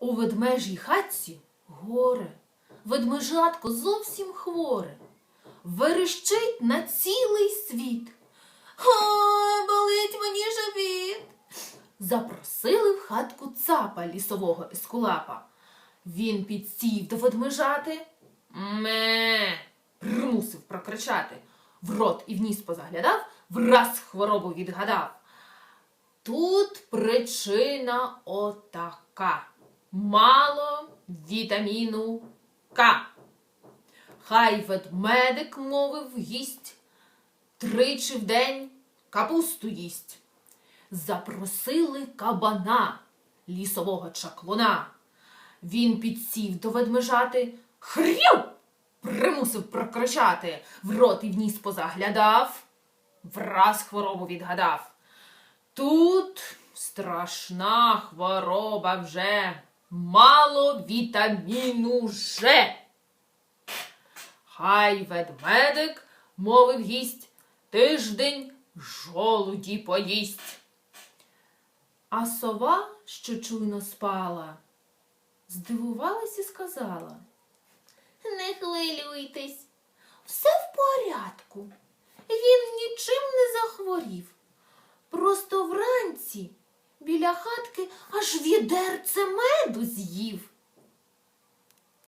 У ведмежій хатці горе, ведмежатко зовсім хворе, верещить на цілий світ. Ой, болить мені живіт. Запросили в хатку цапа лісового ескулапа. Він підсів до ведмежати. Ме. примусив прокричати. В рот і в ніс позаглядав, враз хворобу відгадав. Тут причина отака. Мало вітаміну К. Хай ведмедик мовив гість, тричі в день капусту їсть. Запросили кабана, лісового чаклуна. Він підсів до ведмежати, хрю! примусив прокричати, в рот і в ніс позаглядав, враз хворобу відгадав. Тут страшна хвороба вже, мало вітаміну Ж. Хай ведмедик, мовив гість, тиждень жолуді поїсть. А сова, що чуйно спала, здивувалась і сказала. Не хвилюйтесь, все в порядку. Він нічим не захворів. Просто вранці біля хатки аж відерце меду з'їв.